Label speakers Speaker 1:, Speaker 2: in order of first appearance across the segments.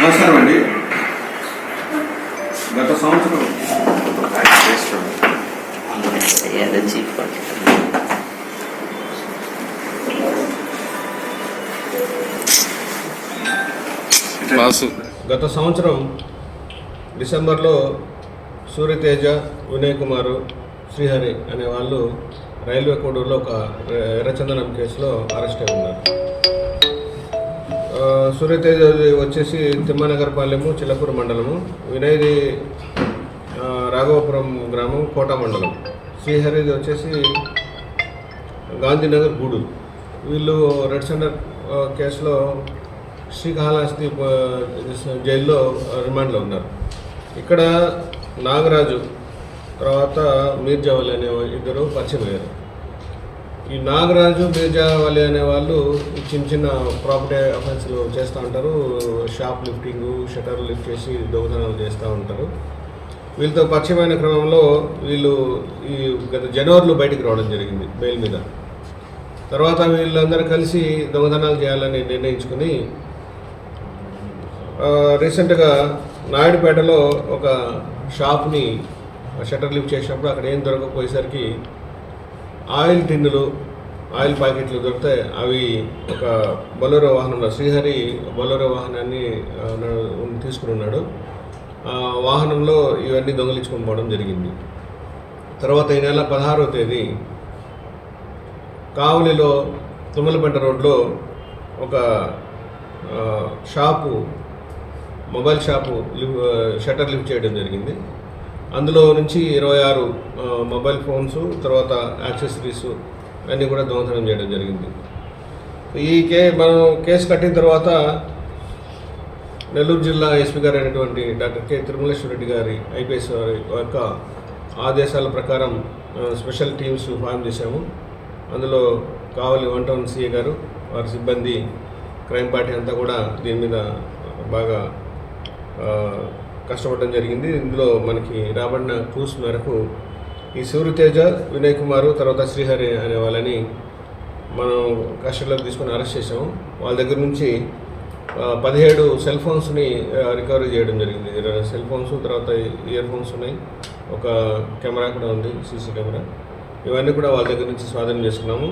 Speaker 1: నమస్కారం అండి. గత సంవత్సరం గత సంవత్సరం డిసెంబర్లో సూర్యతేజ వినయ్ కుమార్ శ్రీహరి అనే వాళ్ళు రైల్వే కోడూరులో ఒక ఎర్రచందనం కేసులో అరెస్ట్ అయి ఉన్నారు సూర్యతేజ వచ్చేసి తిమ్మనగరపాలెము చిలకూరు మండలము వినయ్ది రాఘవపురం గ్రామం కోట మండలం. శ్రీహరిది వచ్చేసి గాంధీనగర్ గూడూరు. వీళ్ళు రెడ్ సెంటర్ కేసులో శ్రీకాళహస్తి జైల్లో రిమాండ్లో ఉన్నారు. ఇక్కడ నాగరాజు తర్వాత మీర్జావల్ అనే ఇద్దరు పరిచయం అయ్యారు. ఈ నాగరాజు మీర్జావలి అనే వాళ్ళు చిన్న చిన్న ప్రాపర్టీ అఫెన్స్లు చేస్తూ ఉంటారు. షాప్ లిఫ్టింగ్ షటర్ లిఫ్ట్ చేసి దొంగతనాలు చేస్తూ ఉంటారు. వీళ్ళతో పరిచయమైన క్రమంలో వీళ్ళు ఈ గత జనవరిలో బయటికి రావడం జరిగింది బెయిల్ మీద. తర్వాత వీళ్ళందరూ కలిసి దొంగతనాలు చేయాలని నిర్ణయించుకుని రీసెంట్గా నాయుడుపేటలో ఒక షాప్ని షటర్ లిఫ్ట్ చేసినప్పుడు అక్కడ ఏం దొరకకపోయేసరికి ఆయిల్ టిన్నులు ఆయిల్ ప్యాకెట్లు దొరుకుతాయి అవి ఒక బొలరో వాహనంలో శ్రీహరి బొలరో వాహనాన్ని తీసుకుని ఉన్నాడు. ఆ వాహనంలో ఇవన్నీ దొంగలించుకొని పోవడం జరిగింది. తర్వాత ఈ నెల పదహారవ తేదీ కావలిలో తుమ్మలపేట రోడ్లో ఒక shop mobile shop lift shutter lift చేయడం జరిగింది. అందులో నుంచి ఇరవై ఆరు మొబైల్ ఫోన్స్ తర్వాత యాక్సెసరీస్ అన్నీ కూడా దొంగతనం చేయడం జరిగింది. ఈ కే మనం కేసు కట్టిన తర్వాత నెల్లూరు జిల్లా ఎస్పీ గారు అయినటువంటి డాక్టర్ కె. తిరుమలేశ్వర రెడ్డి గారి ఐపీఎస్ వారి యొక్క ఆదేశాల ప్రకారం స్పెషల్ టీమ్స్ ఫామ్ చేశాము. అందులో కావలి వన్ టౌన్ సీఏ గారు వారి సిబ్బంది క్రైమ్ పార్టీ అంతా కూడా దీని మీద బాగా కష్టపడడం జరిగింది. ఇందులో మనకి రాబడిన క్లూస్ మేరకు ఈ సూర్యతేజ వినయ్ కుమారు తర్వాత శ్రీహరి అనే వాళ్ళని మనం కస్టడీలోకి తీసుకొని అరెస్ట్ చేసాము వాళ్ళ దగ్గర నుంచి పదిహేడు సెల్ ఫోన్స్ని రికవరీ చేయడం జరిగింది. ఇరవై సెల్ ఫోన్స్ తర్వాత ఇయర్ ఫోన్స్ ఉన్నాయి. ఒక కెమెరా కూడా ఉంది సీసీ కెమెరా. ఇవన్నీ కూడా వాళ్ళ దగ్గర నుంచి స్వాధీనం చేసుకున్నాము.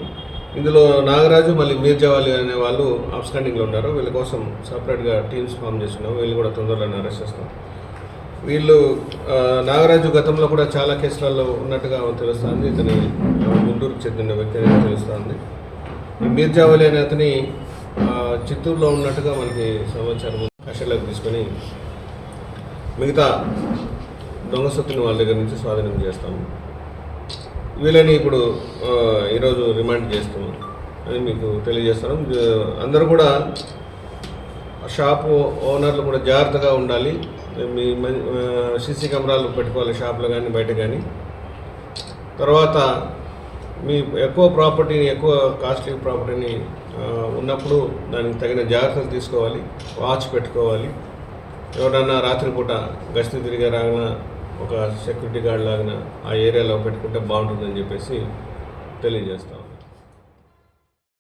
Speaker 1: ఇందులో నాగరాజు మళ్ళీ మీర్జావాలి అనే వాళ్ళు అప్స్టాండింగ్లో ఉన్నారు. వీళ్ళ కోసం సపరేట్గా టీమ్స్ ఫామ్ చేస్తున్నాము వీళ్ళు కూడా తొందరలోనే అరెస్ట్ చేస్తాం. వీళ్ళు నాగరాజు గతంలో కూడా చాలా కేసులలో ఉన్నట్టుగా తెలుస్తుంది. ఇతని గుంటూరుకు చెందిన వ్యక్తి అనేది తెలుస్తుంది. మీర్జావలి అనే అతని చిత్తూరులో ఉన్నట్టుగా మనకి సమాచారం కషలకు తీసుకొని మిగతా దొంగ సొత్తుని వాళ్ళ దగ్గర నుంచి స్వాధీనం చేస్తాము. వీళ్ళని ఇప్పుడు ఈరోజు రిమాండ్ చేస్తాము అని మీకు తెలియజేస్తాను. అందరూ కూడా షాపు ఓనర్లు కూడా జాగ్రత్తగా ఉండాలి. మీ సీసీ కెమెరాలు పెట్టుకోవాలి షాప్లో కానీ బయట కానీ తర్వాత మీ ఎక్కువ ప్రాపర్టీని ఎక్కువ కాస్ట్లీ ప్రాపర్టీని ఉన్నప్పుడు దానికి తగిన జాగ్రత్తలు తీసుకోవాలి వాచ్ పెట్టుకోవాలి. ఎవరన్నా రాత్రిపూట గస్తీ తిరిగే రాగిన ఒక సెక్యూరిటీ గార్డ్ లాగిన ఆ ఏరియాలో పెట్టుకుంటే బాగుంటుందని చెప్పేసి తెలియజేస్తాం